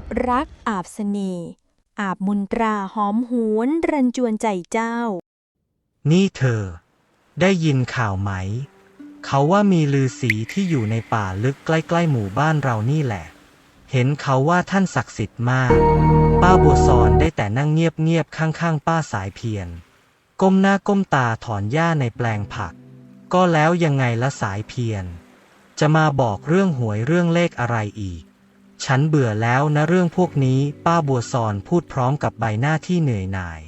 บรักอาบเสน่ห์อาบมุนตราหอมหวนรันจวนใจเจ้า นี่เธอ ได้ยินข่าวไหม เขาว่ามีลือสีที่อยู่ในป่าลึกใกล้ๆหมู่บ้านเรานี่แหละ เห็นเขาว่าท่านศักดิ์สิทธิ์มาก ป้าบัวซอนได้แต่นั่งเงียบๆข้างๆ ป้าสายเพียรก้มหน้าก้มตาถอนหญ้าในแปลงผัก ก็แล้วยังไงละสายเพียรจะมาบอกเรื่องหวยเรื่องเลขอะไรอีก ฉันเบื่อแล้วนะเรื่องพวกนี้ ป้าบัวซอนพูดพร้อมกับใบหน้าที่เหนื่อยหน่าย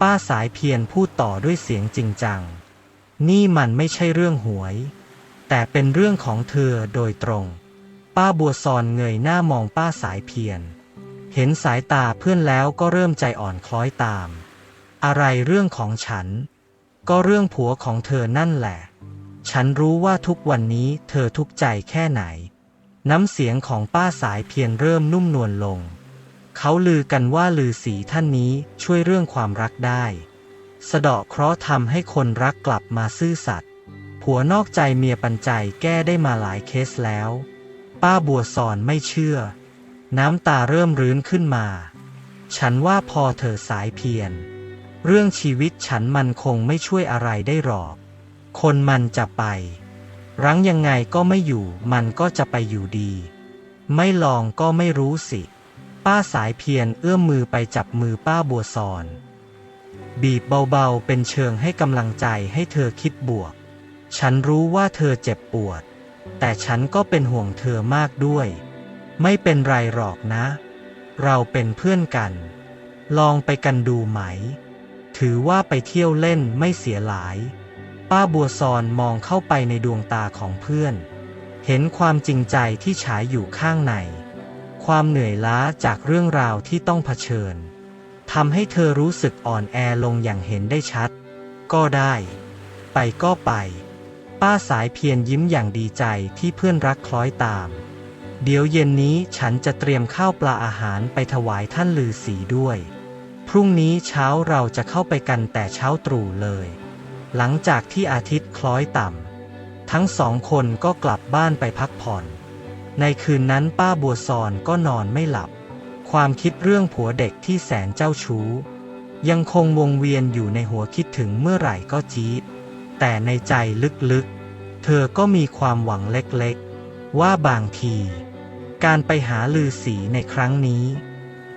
ป้าสายเพียรพูดต่อด้วยเสียงจริงจัง นี่มันไม่ใช่เรื่องหวย แต่เป็นเรื่องของเธอโดยตรง ป้าบัวซอนเงยหน้ามองป้าสายเพียร เห็นสายตาเพื่อนแล้วก็เริ่มใจอ่อนคล้อยตาม อะไรเรื่องของฉัน ก็เรื่องผัวของเธอนั่นแหละ ฉันรู้ว่าทุกวันนี้เธอทุกข์ใจแค่ไหน น้ำเสียงของป้าสายเพียรเริ่มนุ่มนวลลง เขาลือกันว่าลือสีท่านนี้ช่วยเรื่องความรักได้ สะเดาะเคราะห์ทำให้คนรักกลับมาซื่อสัตย์ผัวนอกใจเมียปันใจแก้ได้มาหลายเคสแล้ว ป้าบัวสอนไม่เชื่อ น้ำตาเริ่มรื้นขึ้นมา ฉันว่าพอเธอสายเพียรเรื่องชีวิตฉันมันคงไม่ช่วยอะไรได้หรอก คนมันจะไป รั้งยังไงก็ไม่อยู่ มันก็จะไปอยู่ดี ไม่ลองก็ไม่รู้สิ ป้าสายเพียรเอื้อมมือไปจับมือป้าบัวซอน บีบเบาๆ เป็นเชิงให้กำลังใจให้เธอคิดบวก ฉันรู้ว่าเธอเจ็บปวด แต่ฉันก็เป็นห่วงเธอมากด้วย ไม่เป็นไรหรอกนะ เราเป็นเพื่อนกัน ลองไปกันดูไหม ถือว่าไปเที่ยวเล่นไม่เสียหลาย ป้าบัวซอนมองเข้าไปในดวงตาของเพื่อน เห็นความจริงใจที่ฉายอยู่ข้างใน ความเหนื่อยล้าจากเรื่องราวที่ต้องเผชิญทำให้เธอรู้สึกอ่อนแอลงอย่างเห็นได้ชัด ก็ได้ ไปก็ไป ป้าสายเพียรยิ้มอย่างดีใจที่เพื่อนรักคล้อยตาม เดี๋ยวเย็นนี้ฉันจะเตรียมข้าวปลาอาหารไปถวายท่านลือสีด้วย พรุ่งนี้เช้าเราจะเข้าไปกันแต่เช้าตรู่เลย หลังจากที่อาทิตย์คล้อยต่ำทั้งสองคนก็กลับบ้านไปพักผ่อน ในคืนนั้นป้าบัวซอนก็นอนไม่หลับ ความคิดเรื่องผัวเด็กที่แสนเจ้าชู้ ยังคงวงเวียนอยู่ในหัวคิดถึงเมื่อไหร่ก็จี๊ดแต่ในใจลึกๆ เธอก็มีความหวังเล็กๆ ว่าบางที การไปหาลือสีในครั้งนี้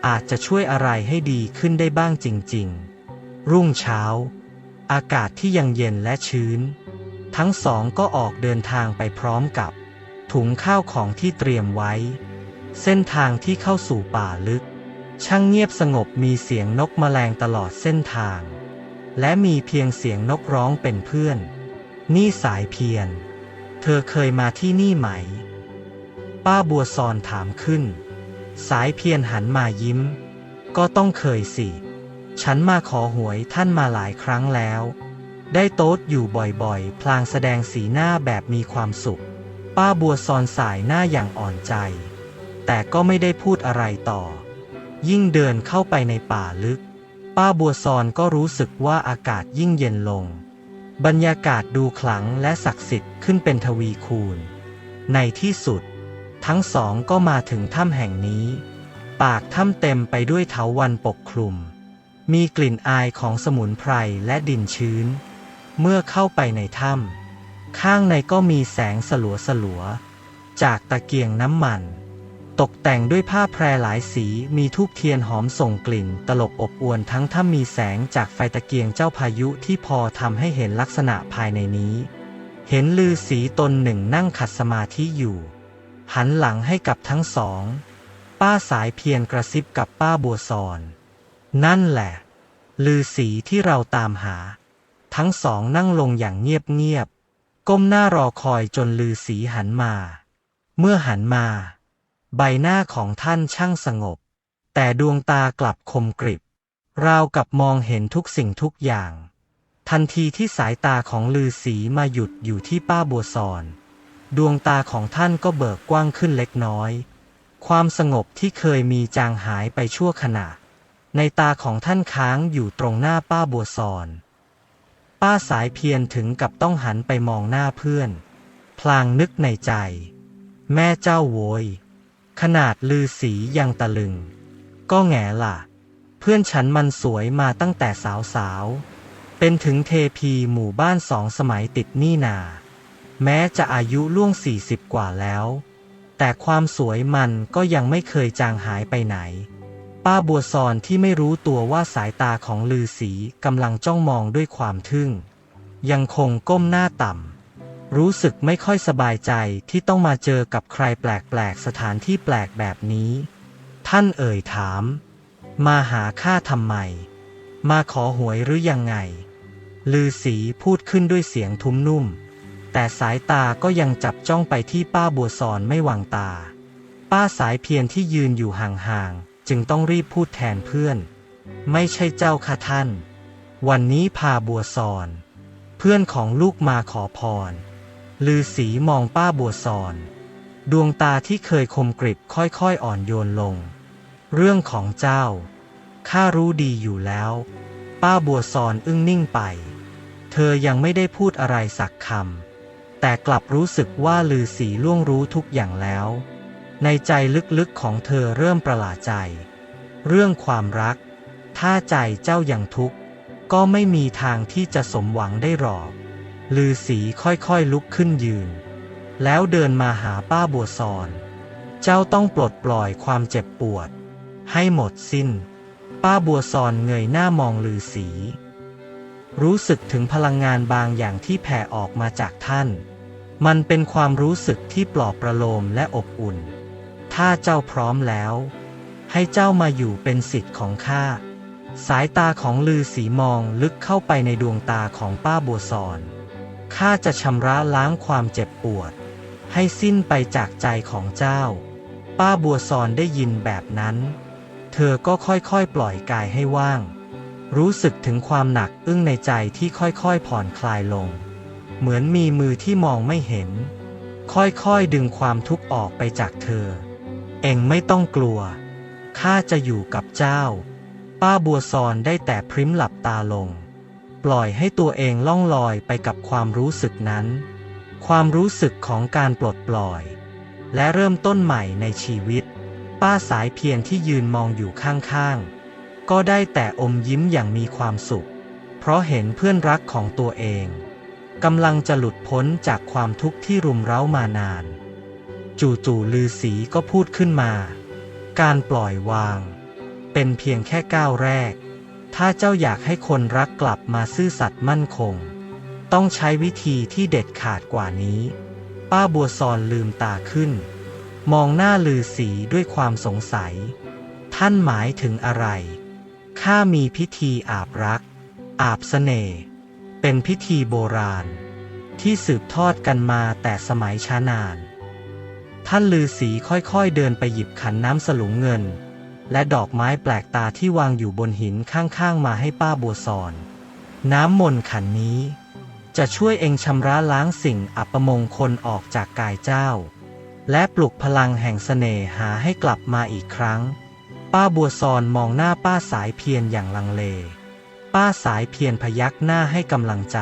อาจจะช่วยอะไรให้ดีขึ้นได้บ้างจริง ๆ รุ่งเช้า อากาศที่ยังเย็นและชื้น ทั้งสองก็ออกเดินทางไปพร้อมกับ ถุงข้าวของที่เตรียมไว้ เส้นทางที่เข้าสู่ป่าลึก ช่างเงียบสงบมีเสียงนกแมลงตลอดเส้นทาง และมีเพียงเสียงนกร้องเป็นเพื่อน นี่สายเพียรเธอเคยมาที่นี่ไหม ป้าบัวซอนถามขึ้น สายเพียรหันมายิ้ม ก็ต้องเคยสิ ฉันมาขอหวยท่านมาหลายครั้งแล้ว ได้โต๊ดอยู่บ่อยๆ พลางแสดงสีหน้าแบบมีความสุข ป้าบัวซอนสายหน้าอย่างอ่อนใจ แต่ก็ไม่ได้พูดอะไรต่อ ยิ่งเดินเข้าไปในป่าลึก ป้าบัวซอนก็รู้สึกว่าอากาศยิ่งเย็นลง บรรยากาศดูขลังและศักดิ์สิทธิ์ขึ้นเป็นทวีคูณ ในที่สุด ทั้งสองก็มาถึงถ้ำแห่งนี้ ปากถ้ำเต็มไปด้วยเถาวันปกคลุม มีกลิ่นอายของสมุนไพรและดินชื้น เมื่อเข้าไปในถ้ำข้างในก็มีแสงสลัวสลัวๆจากตะเกียงน้ำมัน ตกแต่งด้วยผ้าแพรหลายสีมีทูบเทียนหอมส่งกลิ่น ตลบอบอวนทั้งถ้ำมีแสงจากไฟตะเกียงเจ้าพายุที่พอทำให้เห็นลักษณะภายในนี้ เห็นลือสีตนหนึ่งนั่งขัดสมาธิอยู่ หันหลังให้กับทั้งสอง ป้าสายเพียรกระซิบกับป้าบัวซอนนั่นแหละ ลือสีที่เราตามหา ทั้งสองนั่งลงอย่างเงียบๆก้มหน้ารอคอยจนลือสีหันมา เมื่อหันมา ใบหน้าของท่านช่างสงบ แต่ดวงตากลับคมกริบ ราวกับมองเห็นทุกสิ่งทุกอย่าง ทันทีที่สายตาของลือสีมาหยุดอยู่ที่ป้าบัวซอน ดวงตาของท่านก็เบิกกว้างขึ้นเล็กน้อย ความสงบที่เคยมีจางหายไปชั่วขณะ ในตาของท่านค้างอยู่ตรงหน้าป้าบัวซอน ป้าสายเพียรถึงกับต้องหันไปมองหน้าเพื่อน พลางนึกในใจ แม่เจ้าโวย ขนาดลือสียังตะลึง ก็แง่ล่ะ เพื่อนฉันมันสวยมาตั้งแต่สาวๆเป็นถึงเทพีหมู่บ้านสองสมัยติดนี่นา แม้จะอายุล่วงสี่สิบกว่าแล้ว แต่ความสวยมันก็ยังไม่เคยจางหายไปไหน ป้าบัวซอนที่ไม่รู้ตัวว่าสายตาของลือสีกำลังจ้องมองด้วยความทึ่ง ยังคงก้มหน้าต่ำ รู้สึกไม่ค่อยสบายใจที่ต้องมาเจอกับใครแปลกๆ สถานที่แปลกแบบนี้ ท่านเอ่ยถาม มาหาข้าทำไม มาขอหวยหรือยังไง ลือสีพูดขึ้นด้วยเสียงทุ้มนุ่ม แต่สายตาก็ยังจับจ้องไปที่ป้าบัวซอนไม่วางตา ป้าสายเพียรที่ยืนอยู่ห่างๆ จึงต้องรีบพูดแทนเพื่อน ไม่ใช่เจ้าค่ะท่าน วันนี้พาบัวซอน เพื่อนของลูกมาขอพร ลือสีมองป้าบัวซอน ดวงตาที่เคยคมกริบค่อยๆอ่อนโยนลง เรื่องของเจ้า ข้ารู้ดีอยู่แล้ว ป้าบัวซอนอึ้งนิ่งไป เธอยังไม่ได้พูดอะไรสักคำแต่กลับรู้สึกว่าลือสีล่วงรู้ทุกอย่างแล้ว ในใจลึกๆของเธอเริ่มประหลาดใจ เรื่องความรัก ถ้าใจเจ้ายังทุกข์ ก็ไม่มีทางที่จะสมหวังได้หรอกลือสีค่อยๆลุกขึ้นยืน แล้วเดินมาหาป้าบัวซอน เจ้าต้องปลดปล่อยความเจ็บปวด ให้หมดสิ้น ป้าบัวซอนเงยหน้ามองลือสี รู้สึกถึงพลังงานบางอย่างที่แผ่ออกมาจากท่าน มันเป็นความรู้สึกที่ปลอบประโลมและอบอุ่น ถ้าเจ้าพร้อมแล้ว ให้เจ้ามาอยู่เป็นสิทธิ์ของข้า สายตาของลือสีมองลึกเข้าไปในดวงตาของป้าบัวซอน ข้าจะชำระล้างความเจ็บปวด ให้สิ้นไปจากใจของเจ้า ป้าบัวซอนได้ยินแบบนั้น เธอก็ค่อยๆปล่อยกายให้ว่าง รู้สึกถึงความหนักอึ้งในใจที่ค่อยๆผ่อนคลายลง เหมือนมีมือที่มองไม่เห็น ค่อยๆดึงความทุกข์ออกไปจากเธอ เองไม่ต้องกลัว ข้าจะอยู่กับเจ้า ป้าบัวซอนได้แต่พริ้มหลับตาลง ปล่อยให้ตัวเองล่องลอยไปกับความรู้สึกนั้น ความรู้สึกของการปลดปล่อย และเริ่มต้นใหม่ในชีวิต ป้าสายเพียรที่ยืนมองอยู่ข้างๆ ก็ได้แต่อมยิ้มอย่างมีความสุข เพราะเห็นเพื่อนรักของตัวเองกำลังจะหลุดพ้นจากความทุกข์ที่รุมเร้ามานาน จู่ๆลือสีก็พูดขึ้นมา การปล่อยวาง เป็นเพียงแค่ก้าวแรก ถ้าเจ้าอยากให้คนรักกลับมาซื่อสัตย์มั่นคง ต้องใช้วิธีที่เด็ดขาดกว่านี้ ป้าบัวซอนลืมตาขึ้น มองหน้าลือสีด้วยความสงสัย ท่านหมายถึงอะไร ข้ามีพิธีอาบรัก อาบเสน่ห์เป็นพิธีโบราณ ที่สืบทอดกันมาแต่สมัยช้านาน ท่านลือสีค่อยๆเดินไปหยิบขันน้ำสลุงเงิน และดอกไม้แปลกตาที่วางอยู่บนหินข้างๆมาให้ป้าบัวซอน น้ำมนต์ขันนี้ จะช่วยเองชำระล้างสิ่งอัปมงคลออกจากกายเจ้า และปลุกพลังแห่งเสน่หาให้กลับมาอีกครั้ง ป้าบัวซอนมองหน้าป้าสายเพียรอย่างลังเล ป้าสายเพียรพยักหน้าให้กำลังใจ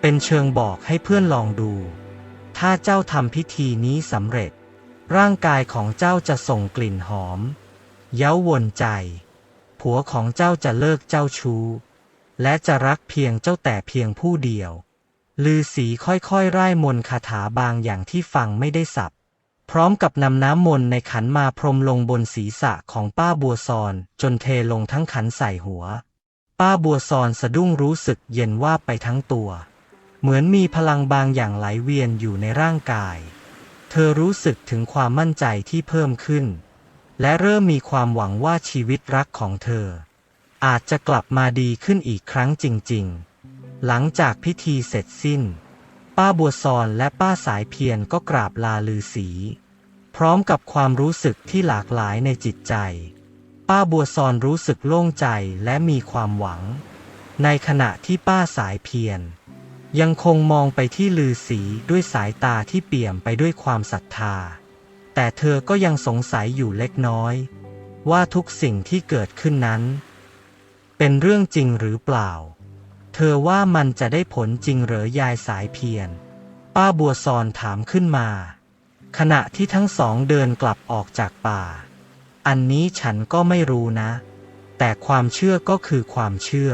เป็นเชิงบอกให้เพื่อนลองดู ถ้าเจ้าทำพิธีนี้สำเร็จ ร่างกายของเจ้าจะส่งกลิ่นหอม เย้าวนใจ ผัวของเจ้าจะเลิกเจ้าชู้ และจะรักเพียงเจ้าแต่เพียงผู้เดียว ลือสีค่อยๆไล่มนคาถาบางอย่างที่ฟังไม่ได้สับ พร้อมกับนำน้ำมนในขันมาพรมลงบนศีรษะของป้าบัวซอนจนเทลงทั้งขันใส่หัว ป้าบัวซอนสะดุ้งรู้สึกเย็นว่าไปทั้งตัว เหมือนมีพลังบางอย่างไหลเวียนอยู่ในร่างกาย เธอรู้สึกถึงความมั่นใจที่เพิ่มขึ้น และเริ่มมีความหวังว่าชีวิตรักของเธอ อาจจะกลับมาดีขึ้นอีกครั้งจริง ๆ หลังจากพิธีเสร็จสิ้น ป้าบัวซอนและป้าสายเพียรก็กราบลาลือสี พร้อมกับความรู้สึกที่หลากหลายในจิตใจ ป้าบัวซอนรู้สึกโล่งใจและมีความหวัง ในขณะที่ป้าสายเพียร ยังคงมองไปที่ลือสีด้วยสายตาที่เปี่ยมไปด้วยความศรัทธา แต่เธอก็ยังสงสัยอยู่เล็กน้อย ว่าทุกสิ่งที่เกิดขึ้นนั้น เป็นเรื่องจริงหรือเปล่า เธอว่ามันจะได้ผลจริงหรือยายสายเพียร ป้าบัวซอนถามขึ้นมา ขณะที่ทั้งสองเดินกลับออกจากป่า อันนี้ฉันก็ไม่รู้นะ แต่ความเชื่อก็คือความเชื่อ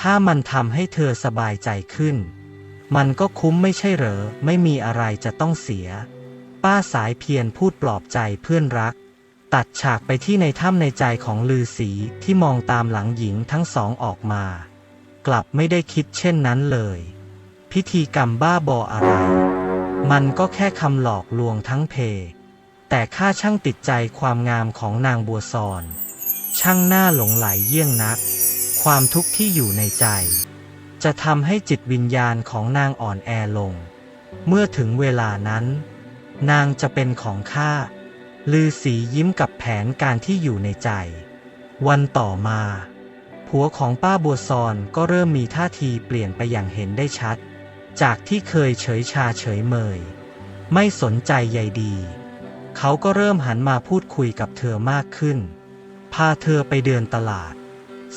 ถ้ามันทำให้เธอสบายใจขึ้น มันก็คุ้มไม่ใช่เหรอ ไม่มีอะไรจะต้องเสีย ป้าสายเพียรพูดปลอบใจเพื่อนรัก ตัดฉากไปที่ในถ้ำในใจของลือสีที่มองตามหลังหญิงทั้งสองออกมา กลับไม่ได้คิดเช่นนั้นเลย พิธีกรรมบ้าบออะไร มันก็แค่คำหลอกลวงทั้งเพ แต่ข้าช่างติดใจความงามของนางบัวซอน ช่างหน้าหลงไหลเยี่ยงนัก ความทุกข์ที่อยู่ในใจ จะทำให้จิตวิญญาณของนางอ่อนแอลง เมื่อถึงเวลานั้น นางจะเป็นของข้าลือสียิ้มกับแผนการที่อยู่ในใจ วันต่อมา ผัวของป้าบัวซอนก็เริ่มมีท่าทีเปลี่ยนไปอย่างเห็นได้ชัด จากที่เคยเฉยชาเฉยเมย ไม่สนใจใยดี เขาก็เริ่มหันมาพูดคุยกับเธอมากขึ้น พาเธอไปเดินตลาด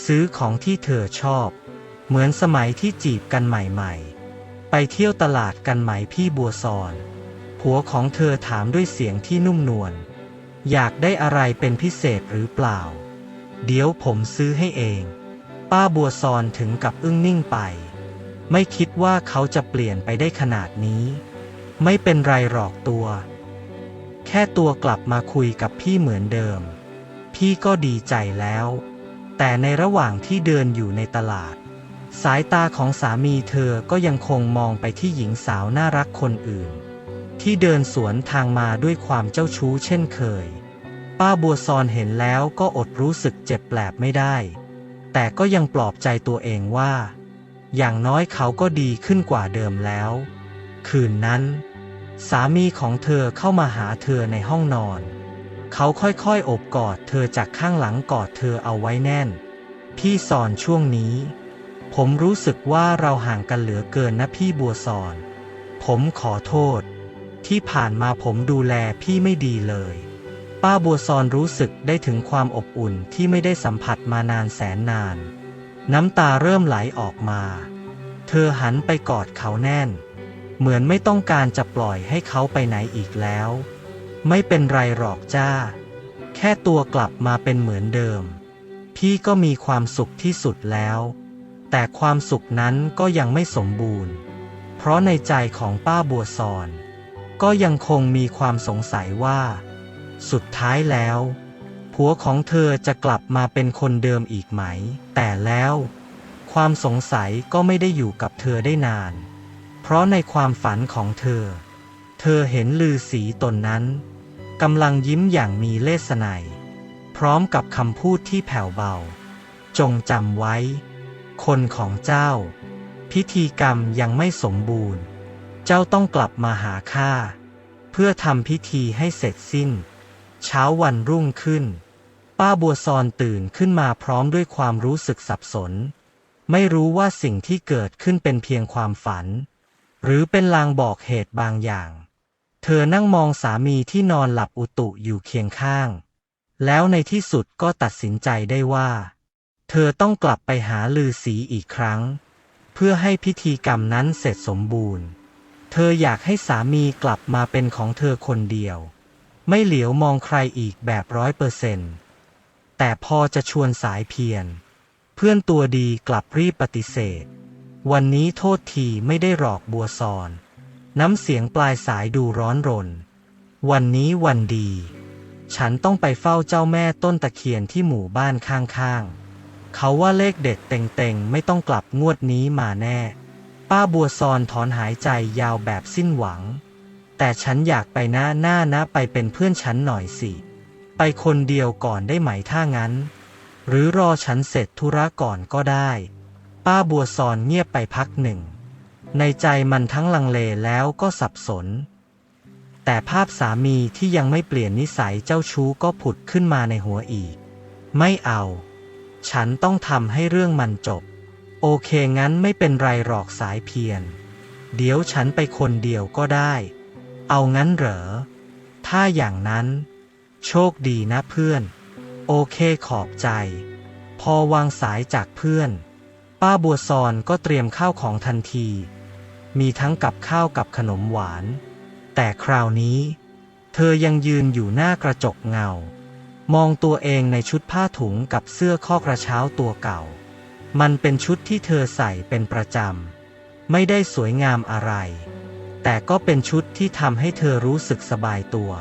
ซื้อของที่เธอชอบ เหมือนสมัยที่จีบกันใหม่ๆ ไปเที่ยวตลาดกันไหมพี่บัวซอนผัวของเธอถามด้วยเสียงที่นุ่มนวล อยากได้อะไรเป็นพิเศษหรือเปล่า เดี๋ยวผมซื้อให้เอง ป้าบัวซอนถึงกับอึ้งนิ่งไป ไม่คิดว่าเขาจะเปลี่ยนไปได้ขนาดนี้ ไม่เป็นไรหรอกตัว แค่ตัวกลับมาคุยกับพี่เหมือนเดิม พี่ก็ดีใจแล้ว แต่ในระหว่างที่เดินอยู่ในตลาด สายตาของสามีเธอก็ยังคงมองไปที่หญิงสาวน่ารักคนอื่น ที่เดินสวนทางมาด้วยความเจ้าชู้เช่นเคย ป้าบัวซอนเห็นแล้วก็อดรู้สึกเจ็บแปลบไม่ได้ แต่ก็ยังปลอบใจตัวเองว่า อย่างน้อยเขาก็ดีขึ้นกว่าเดิมแล้ว คืนนั้น สามีของเธอเข้ามาหาเธอในห้องนอน เขาค่อยๆอบกอดเธอจากข้างหลังกอดเธอเอาไว้แน่น พี่สอนช่วงนี้ ผมรู้สึกว่าเราห่างกันเหลือเกินนะพี่บัวสอน ผมขอโทษ ที่ผ่านมาผมดูแลพี่ไม่ดีเลย ป้าบัวซอนรู้สึกได้ถึงความอบอุ่นที่ไม่ได้สัมผัสมานานแสนนาน น้ำตาเริ่มไหลออกมา เธอหันไปกอดเขาแน่น เหมือนไม่ต้องการจะปล่อยให้เขาไปไหนอีกแล้ว ไม่เป็นไรหรอกจ้า แค่ตัวกลับมาเป็นเหมือนเดิม พี่ก็มีความสุขที่สุดแล้ว แต่ความสุขนั้นก็ยังไม่สมบูรณ์ เพราะในใจของป้าบัวซอน ก็ยังคงมีความสงสัยว่า สุดท้ายแล้วผัวของเธอจะกลับมาเป็นคนเดิมอีกไหม แต่แล้ว ความสงสัยก็ไม่ได้อยู่กับเธอได้นาน เพราะในความฝันของเธอ เธอเห็นลือสีตนนั้น กำลังยิ้มอย่างมีเลสไนพร้อมกับคำพูดที่แผ่วเบา จงจำไว้ คนของเจ้า พิธีกรรมยังไม่สมบูรณ์ เจ้าต้องกลับมาหาข้าเพื่อทำพิธีให้เสร็จสิ้น เช้าวันรุ่งขึ้น ป้าบัวซอนตื่นขึ้นมาพร้อมด้วยความรู้สึกสับสน ไม่รู้ว่าสิ่งที่เกิดขึ้นเป็นเพียงความฝัน หรือเป็นลางบอกเหตุบางอย่าง เธอนั่งมองสามีที่นอนหลับอุตุอยู่เคียงข้าง แล้วในที่สุดก็ตัดสินใจได้ว่า เธอต้องกลับไปหาลือสีอีกครั้ง เพื่อให้พิธีกรรมนั้นเสร็จสมบูรณ์ เธออยากให้สามีกลับมาเป็นของเธอคนเดียว ไม่เหลียวมองใครอีกแบบร้อยเปอร์เซนต์แต่พอจะชวนสายเพียรเพื่อนตัวดีกลับรีบปฏิเสธ วันนี้โทษทีไม่ได้หลอกบัวซอน น้ำเสียงปลายสายดูร้อนรน วันนี้วันดี ฉันต้องไปเฝ้าเจ้าแม่ต้นตะเคียนที่หมู่บ้านข้างๆ เขาว่าเลขเด็ดเต็งๆ ไม่ต้องกลับงวดนี้มาแน่ ป้าบัวซอนถอนหายใจยาวแบบสิ้นหวัง แต่ฉันอยากไปนะหน้านะไปเป็นเพื่อนฉันหน่อยสิ ไปคนเดียวก่อนได้ไหมถ้างั้น หรือรอฉันเสร็จธุระก่อนก็ได้ ป้าบัวซอนเงียบไปพักหนึ่ง ในใจมันทั้งลังเลแล้วก็สับสน แต่ภาพสามีที่ยังไม่เปลี่ยนนิสัยเจ้าชู้ก็ผุดขึ้นมาในหัวอีก ไม่เอา ฉันต้องทำให้เรื่องมันจบ โอเคงั้นไม่เป็นไรหรอกสายเพียรเดี๋ยวฉันไปคนเดียวก็ได้ เอางั้นเหรอ ถ้าอย่างนั้น โชคดีนะเพื่อน โอเคขอบใจ พอวางสายจากเพื่อน ป้าบัวซอนก็เตรียมข้าวของทันที มีทั้งกับข้าวกับขนมหวาน แต่คราวนี้ เธอยังยืนอยู่หน้ากระจกเงา มองตัวเองในชุดผ้าถุงกับเสื้อข้อกระเช้าตัวเก่า มันเป็นชุดที่เธอใส่เป็นประจำ ไม่ได้สวยงามอะไร แต่ก็เป็นชุดที่ทำให้เธอรู้สึกสบายตัว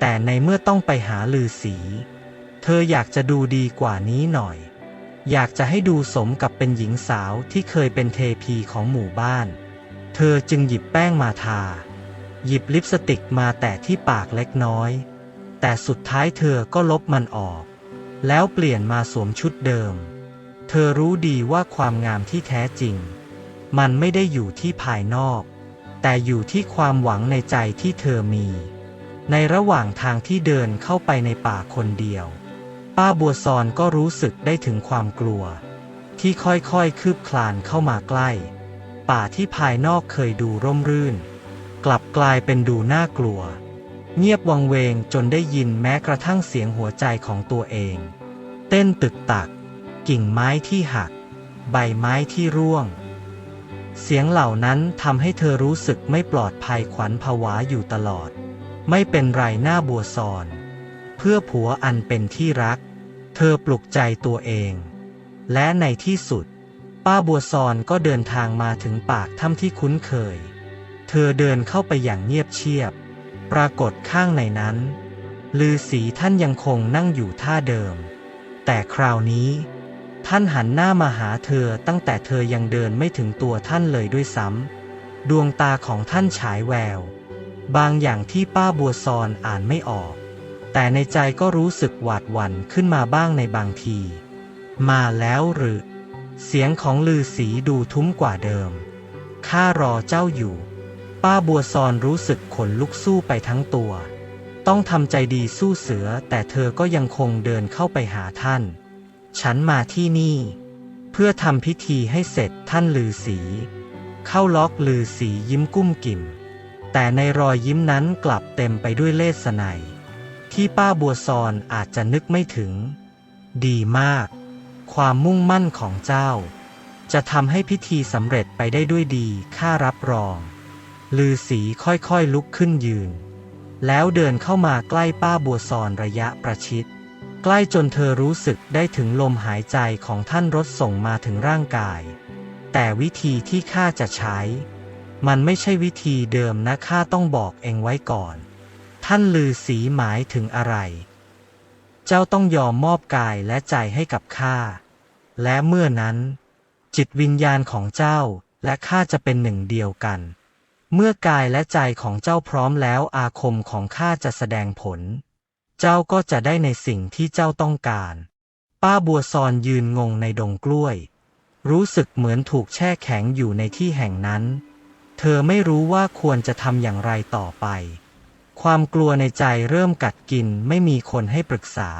แต่ในเมื่อต้องไปหาลือสี เธออยากจะดูดีกว่านี้หน่อยอยากจะให้ดูสมกับเป็นหญิงสาวที่เคยเป็นเทพีของหมู่บ้าน เธอจึงหยิบแป้งมาทา หยิบลิปสติกมาแตะที่ปากเล็กน้อย แต่สุดท้ายเธอก็ลบมันออก แล้วเปลี่ยนมาสวมชุดเดิม เธอรู้ดีว่าความงามที่แท้จริง มันไม่ได้อยู่ที่ภายนอก แต่อยู่ที่ความหวังในใจที่เธอมี ในระหว่างทางที่เดินเข้าไปในป่าคนเดียว ป้าบัวซอนก็รู้สึกได้ถึงความกลัว ที่ค่อยๆคืบคลานเข้ามาใกล้ ป่าที่ภายนอกเคยดูร่มรื่น กลับกลายเป็นดูน่ากลัว เงียบวังเวงจนได้ยินแม้กระทั่งเสียงหัวใจของตัวเอง เต้นตึกตัก กิ่งไม้ที่หัก ใบไม้ที่ร่วง เสียงเหล่านั้นทำให้เธอรู้สึกไม่ปลอดภัยขวัญผวาอยู่ตลอด ไม่เป็นไรหน้าบัวซอน เพื่อผัวอันเป็นที่รัก เธอปลุกใจตัวเอง และในที่สุด ป้าบัวซอนก็เดินทางมาถึงปากถ้ำที่คุ้นเคย เธอเดินเข้าไปอย่างเงียบเชียบ ปรากฏข้างในนั้น ลือสีท่านยังคงนั่งอยู่ท่าเดิม แต่คราวนี้ ท่านหันหน้ามาหาเธอตั้งแต่เธอยังเดินไม่ถึงตัวท่านเลยด้วยซ้ำ ดวงตาของท่านฉายแวว บางอย่างที่ป้าบัวซอนอ่านไม่ออก แต่ในใจก็รู้สึกหวาดหวั่นขึ้นมาบ้างในบางที มาแล้วหรือ เสียงของลือสีดูทุ้มกว่าเดิม ข้ารอเจ้าอยู่ ป้าบัวซอนรู้สึกขนลุกสู้ไปทั้งตัว ต้องทำใจดีสู้เสือ แต่เธอก็ยังคงเดินเข้าไปหาท่าน ฉันมาที่นี่ เพื่อทำพิธีให้เสร็จท่านลือสี เข้าล็อกลือสียิ้มกุ้มกิ่ม แต่ในรอยยิ้มนั้นกลับเต็มไปด้วยเลสไนที่ป้าบัวซอนอาจจะนึกไม่ถึง ดีมาก ความมุ่งมั่นของเจ้า จะทำให้พิธีสำเร็จไปได้ด้วยดีข้ารับรอง ลือสีค่อยๆลุกขึ้นยืน แล้วเดินเข้ามาใกล้ป้าบัวซอนระยะประชิด ใกล้จนเธอรู้สึกได้ถึงลมหายใจของท่านรถส่งมาถึงร่างกาย แต่วิธีที่ข้าจะใช้ มันไม่ใช่วิธีเดิมนะข้าต้องบอกเองไว้ก่อน ท่านลือสีหมายถึงอะไร เจ้าต้องยอมมอบกายและใจให้กับข้า และเมื่อนั้น จิตวิญญาณของเจ้าและข้าจะเป็นหนึ่งเดียวกัน เมื่อกายและใจของเจ้าพร้อมแล้วอาคมของข้าจะแสดงผล เจ้าก็จะได้ในสิ่งที่เจ้าต้องการ ป้าบัวซอนยืนงงในดงกล้วย รู้สึกเหมือนถูกแช่แข็งอยู่ในที่แห่งนั้น เธอไม่รู้ว่าควรจะทำอย่างไรต่อไป ความกลัวในใจเริ่มกัดกินไม่มีคนให้ปรึกษา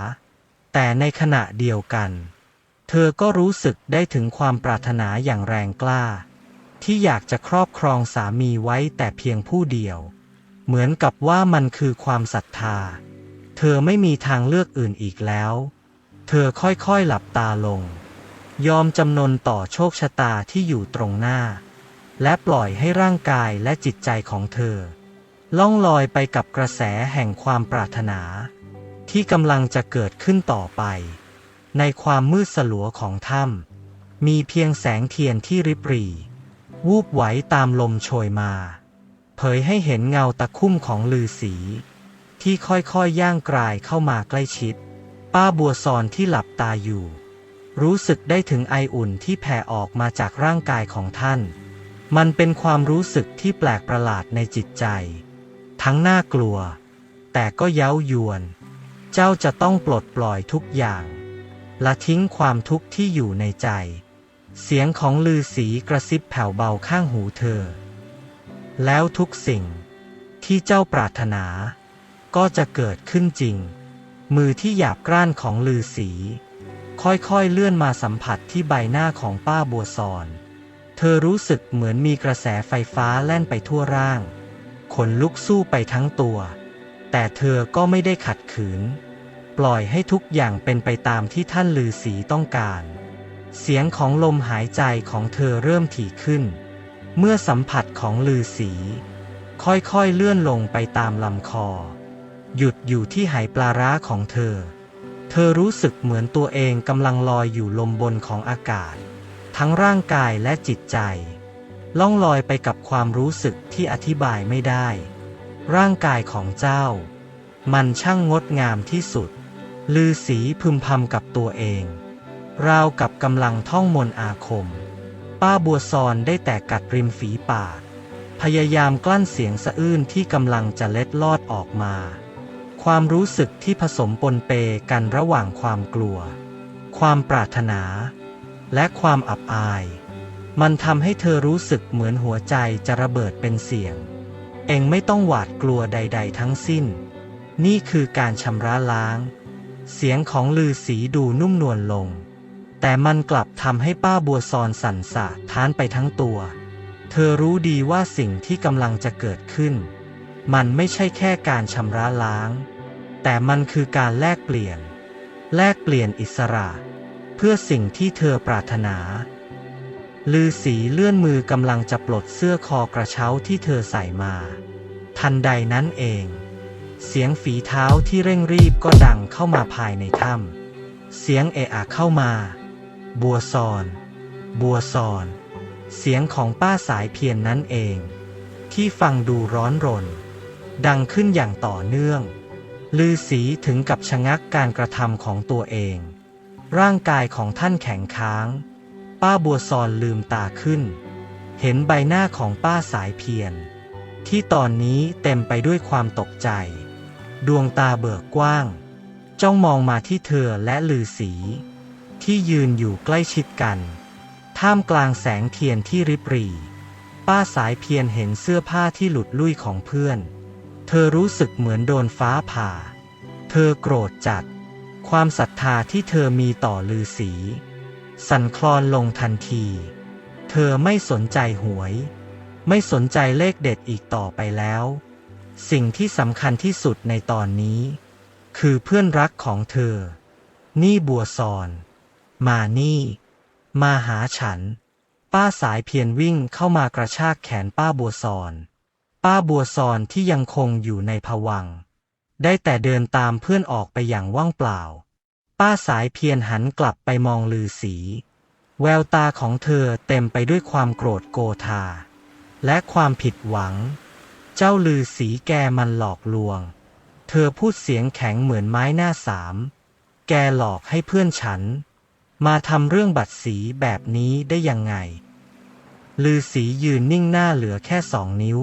แต่ในขณะเดียวกัน เธอก็รู้สึกได้ถึงความปรารถนาอย่างแรงกล้า ที่อยากจะครอบครองสามีไว้แต่เพียงผู้เดียว เหมือนกับว่ามันคือความศรัทธา เธอไม่มีทางเลือกอื่นอีกแล้ว เธอค่อยๆหลับตาลง ยอมจำนนต่อโชคชะตาที่อยู่ตรงหน้า และปล่อยให้ร่างกายและจิตใจของเธอ ล่องลอยไปกับกระแสแห่งความปรารถนา ที่กำลังจะเกิดขึ้นต่อไป ในความมืดสลัวของถ้ำมีเพียงแสงเทียนที่ริบหรี่วูบไหวตามลมโชยมา เผยให้เห็นเงาตะคุ่มของลือสี ที่ค่อยๆยย่างกลายเข้ามาใกล้ชิด ป้าบัวซอนที่หลับตาอยู่ รู้สึกได้ถึงไออุ่นที่แผ่ออกมาจากร่างกายของท่าน มันเป็นความรู้สึกที่แปลกประหลาดในจิตใจ ทั้งน่ากลัว แต่ก็เย้ายวน เจ้าจะต้องปลดปล่อยทุกอย่าง ละทิ้งความทุกข์ที่อยู่ในใจ เสียงของลือสีกระซิบแผ่วเบาข้างหูเธอ แล้วทุกสิ่งที่เจ้าปรารถนา ก็จะเกิดขึ้นจริง มือที่หยาบกร้านของลือสีค่อยๆ เลื่อนมาสัมผัสที่ใบหน้าของป้าบัวซอน เธอรู้สึกเหมือนมีกระแสไฟฟ้าแล่นไปทั่วร่าง ขนลุกสู้ไปทั้งตัว แต่เธอก็ไม่ได้ขัดขืน ปล่อยให้ทุกอย่างเป็นไปตามที่ท่านลือสีต้องการ เสียงของลมหายใจของเธอเริ่มถี่ขึ้น เมื่อสัมผัสของลือสี ค่อยๆเลื่อนลงไปตามลำคอ หยุดอยู่ที่ไหปลาร้าของเธอ เธอรู้สึกเหมือนตัวเองกำลังลอยอยู่ลมบนของอากาศ ทั้งร่างกายและจิตใจ ล่องลอยไปกับความรู้สึกที่อธิบายไม่ได้ ร่างกายของเจ้า มันช่างงดงามที่สุด ลือสีพึมพำกับตัวเอง ราวกับกำลังท่องมนต์อาคม ป้าบัวซอนได้แต่กัดริมฝีปากพยายามกลั้นเสียงสะอื้นที่กำลังจะเล็ดลอดออกมา ความรู้สึกที่ผสมปนเปกันระหว่างความกลัว ความปรารถนา และความอับอาย มันทำให้เธอรู้สึกเหมือนหัวใจจะระเบิดเป็นเสียง เองไม่ต้องหวาดกลัวใด ๆ ทั้งสิ้น นี่คือการชำระล้าง เสียงของลือสีดูนุ่มนวลลง แต่มันกลับทำให้ป้าบัวซอนสั่นสะท้านไปทั้งตัว เธอรู้ดีว่าสิ่งที่กำลังจะเกิดขึ้น มันไม่ใช่แค่การชำระล้าง แต่มันคือการแลกเปลี่ยน แลกเปลี่ยนอิสระ เพื่อสิ่งที่เธอปรารถนา ลือสีเลื่อนมือกำลังจะปลดเสื้อคอกระเช้าที่เธอใส่มา ทันใดนั้นเอง เสียงฝีเท้าที่เร่งรีบก็ดังเข้ามาภายในถ้ำเสียงเอะอะเข้ามา บัวซอน บัวซอน เสียงของป้าสายเพียรนนั้นเอง ที่ฟังดูร้อนรน ดังขึ้นอย่างต่อเนื่อง ลือสีถึงกับชะงักการกระทำของตัวเอง ร่างกายของท่านแข็งค้าง ป้าบัวซอนลืมตาขึ้น เห็นใบหน้าของป้าสายเพียรที่ตอนนี้เต็มไปด้วยความตกใจ ดวงตาเบิกกว้าง จ้องมองมาที่เธอและลือสี ที่ยืนอยู่ใกล้ชิดกัน ท่ามกลางแสงเทียนที่ริบหรี่ป้าสายเพียรเห็นเสื้อผ้าที่หลุดลุ่ยของเพื่อน เธอรู้สึกเหมือนโดนฟ้าผ่า เธอโกรธจัด ความศรัทธาที่เธอมีต่อลือสี สั่นคลอนลงทันที เธอไม่สนใจหวย ไม่สนใจเลขเด็ดอีกต่อไปแล้ว สิ่งที่สำคัญที่สุดในตอนนี้ คือเพื่อนรักของเธอ นี่บัวซอน มานี่ มาหาฉัน ป้าสายเพียรวิ่งเข้ามากระชากแขนป้าบัวซอน ป้าบัวซอนที่ยังคงอยู่ในภวัง ได้แต่เดินตามเพื่อนออกไปอย่างว่างเปล่า ป้าสายเพียรหันกลับไปมองลือสี แววตาของเธอเต็มไปด้วยความโกรธโกธา และความผิดหวัง เจ้าลือสีแกมันหลอกลวง เธอพูดเสียงแข็งเหมือนไม้หน้าสาม แกหลอกให้เพื่อนฉัน มาทำเรื่องบัตรสีแบบนี้ได้ยังไง ลือสียืนนิ่งหน้าเหลือแค่สองนิ้ว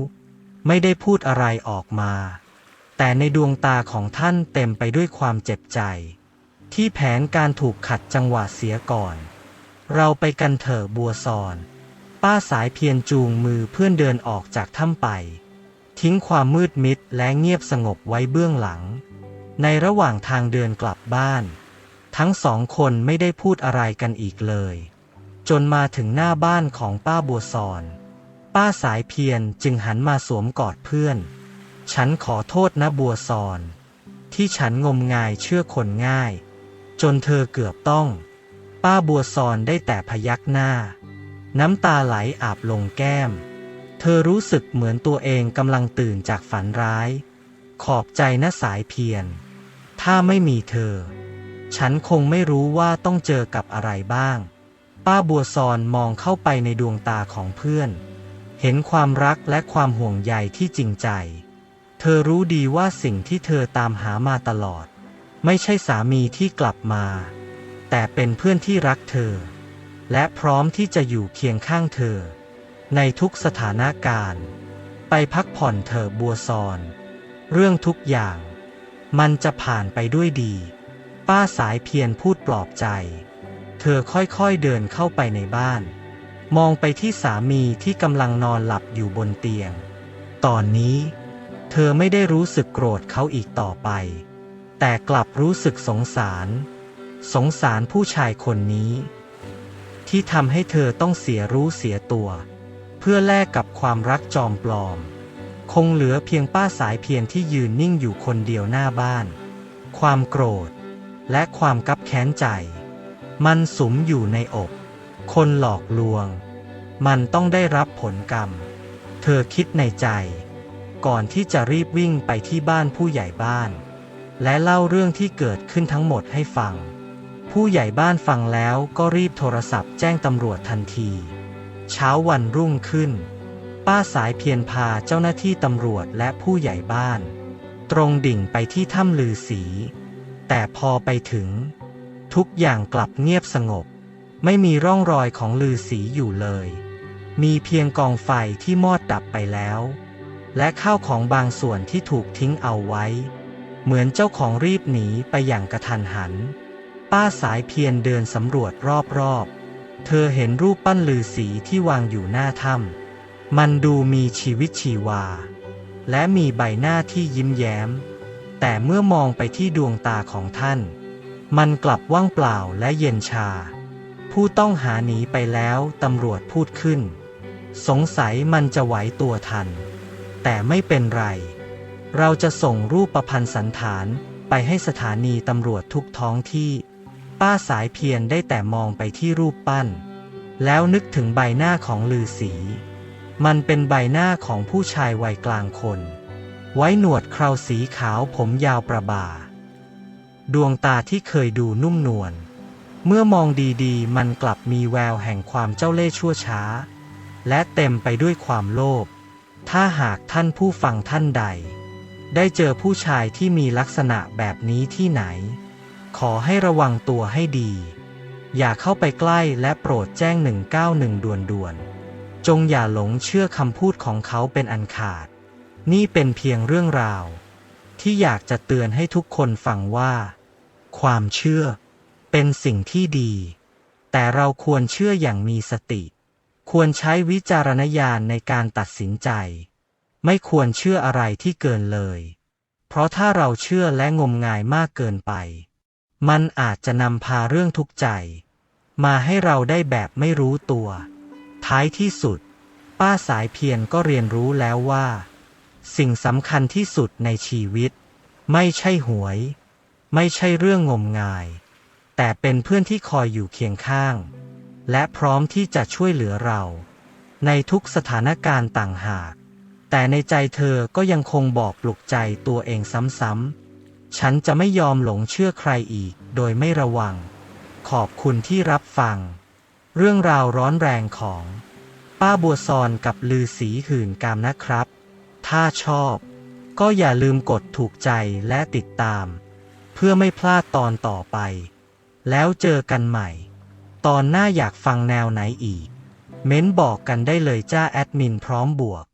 ไม่ได้พูดอะไรออกมา แต่ในดวงตาของท่านเต็มไปด้วยความเจ็บใจ ที่แผนการถูกขัดจังหวะเสียก่อน เราไปกันเถอะบัวซอน ป้าสายเพียรจูงมือเพื่อนเดินออกจากถ้ำไป ทิ้งความมืดมิดและเงียบสงบไว้เบื้องหลัง ในระหว่างทางเดินกลับบ้าน ทั้งสองคนไม่ได้พูดอะไรกันอีกเลย จนมาถึงหน้าบ้านของป้าบัวซอน ป้าสายเพียรจึงหันมาสวมกอดเพื่อน ฉันขอโทษนะบัวซอน ที่ฉันงมงายเชื่อคนง่าย จนเธอเกือบต้อง ป้าบัวซอนได้แต่พยักหน้า น้ำตาไหลอาบลงแก้ม เธอรู้สึกเหมือนตัวเองกำลังตื่นจากฝันร้าย ขอบใจนะสายเพียร ถ้าไม่มีเธอ ฉันคงไม่รู้ว่าต้องเจอกับอะไรบ้าง ป้าบัวซอนมองเข้าไปในดวงตาของเพื่อน เห็นความรักและความห่วงใยที่จริงใจ เธอรู้ดีว่าสิ่งที่เธอตามหามาตลอด ไม่ใช่สามีที่กลับมา แต่เป็นเพื่อนที่รักเธอ และพร้อมที่จะอยู่เคียงข้างเธอ ในทุกสถานการณ์ ไปพักผ่อนเถอะบัวซอน เรื่องทุกอย่าง มันจะผ่านไปด้วยดี ป้าสายเพียรพูดปลอบใจ เธอค่อยๆเดินเข้าไปในบ้าน มองไปที่สามีที่กำลังนอนหลับอยู่บนเตียง ตอนนี้ เธอไม่ได้รู้สึกโกรธเขาอีกต่อไป แต่กลับรู้สึกสงสาร สงสารผู้ชายคนนี้ ที่ทำให้เธอต้องเสียรู้เสียตัว เพื่อแลกกับความรักจอมปลอม คงเหลือเพียงป้าสายเพียรที่ยืนนิ่งอยู่คนเดียวหน้าบ้าน ความโกรธ และความกับแค้นใจ มันสุมอยู่ในอก คนหลอกลวง มันต้องได้รับผลกรรม เธอคิดในใจ ก่อนที่จะรีบวิ่งไปที่บ้านผู้ใหญ่บ้าน และเล่าเรื่องที่เกิดขึ้นทั้งหมดให้ฟัง ผู้ใหญ่บ้านฟังแล้วก็รีบโทรศัพท์แจ้งตำรวจทันที เช้าวันรุ่งขึ้น ป้าสายเพียรพาเจ้าหน้าที่ตำรวจและผู้ใหญ่บ้าน ตรงดิ่งไปที่ถ้ำลือสี แต่พอไปถึง ทุกอย่างกลับเงียบสงบ ไม่มีร่องรอยของลือสีอยู่เลย มีเพียงกองไฟที่มอดดับไปแล้ว และข้าวของบางส่วนที่ถูกทิ้งเอาไว้ เหมือนเจ้าของรีบหนีไปอย่างกระทันหัน ป้าสายเพียรเดินสำรวจรอบๆ เธอเห็นรูปปั้นลือสีที่วางอยู่หน้าถ้ำมันดูมีชีวิตชีวา และมีใบหน้าที่ยิ้มแย้ม แต่เมื่อมองไปที่ดวงตาของท่าน มันกลับว่างเปล่าและเย็นชา ผู้ต้องหาหนีไปแล้วตำรวจพูดขึ้น สงสัยมันจะไหวตัวทัน แต่ไม่เป็นไร เราจะส่งรูปประพันธ์สันฐานไปให้สถานีตำรวจทุกท้องที่ ป้าสายเพียรได้แต่มองไปที่รูปปั้น แล้วนึกถึงใบหน้าของลือสี มันเป็นใบหน้าของผู้ชายวัยกลางคน ไว้หนวดเคราสีขาวผมยาวประบ่า ดวงตาที่เคยดูนุ่มนวล เมื่อมองดีๆ มันกลับมีแววแห่งความเจ้าเล่ห์ชั่วช้า และเต็มไปด้วยความโลภ ถ้าหากท่านผู้ฟังท่านใด ได้เจอผู้ชายที่มีลักษณะแบบนี้ที่ไหน ขอให้ระวังตัวให้ดี อย่าเข้าไปใกล้และโปรดแจ้ง 191 ด่วนๆ จงอย่าหลงเชื่อคำพูดของเขาเป็นอันขาด นี่เป็นเพียงเรื่องราว ที่อยากจะเตือนให้ทุกคนฟังว่า ความเชื่อ เป็นสิ่งที่ดี แต่เราควรเชื่ออย่างมีสติ ควรใช้วิจารณญาณในการตัดสินใจ ไม่ควรเชื่ออะไรที่เกินเลย เพราะถ้าเราเชื่อและงมงายมากเกินไป มันอาจจะนำพาเรื่องทุกข์ใจ มาให้เราได้แบบไม่รู้ตัว ท้ายที่สุด ป้าสายเพียรก็เรียนรู้แล้วว่า สิ่งสำคัญที่สุดในชีวิต ไม่ใช่หวย ไม่ใช่เรื่องงมงาย แต่เป็นเพื่อนที่คอยอยู่เคียงข้าง และพร้อมที่จะช่วยเหลือเรา ในทุกสถานการณ์ต่างหาก แต่ในใจเธอก็ยังคงบอกปลุกใจตัวเองซ้ำๆ ฉันจะไม่ยอมหลงเชื่อใครอีกโดยไม่ระวัง ขอบคุณที่รับฟัง เรื่องราวร้อนแรงของ ป้าบัวซอนกับลือสีหื่นกามนะครับ ถ้าชอบ ก็อย่าลืมกดถูกใจและติดตาม เพื่อไม่พลาดตอนต่อไป แล้วเจอกันใหม่ ตอนหน้าอยากฟังแนวไหนอีก เม้นบอกกันได้เลยจ้าแอดมินพร้อมบวก